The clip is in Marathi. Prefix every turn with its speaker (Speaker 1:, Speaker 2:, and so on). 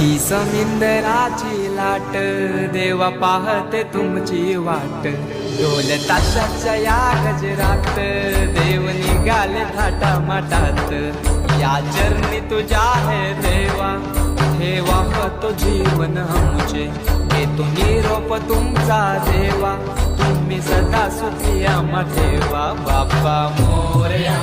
Speaker 1: ही समिंदराची लाट देवा पाहते तुमची वाट. ढोल ताशाच्या या गजरात देव निघाले थाटा माटात या चरणी तुझ्या हे देवा ठेवा तो जीवन आमचे. हे तुम्ही निरोप तुमचा देवा तुम्ही सदा सुखिया आम्हा देवा बाप्पा मोरया.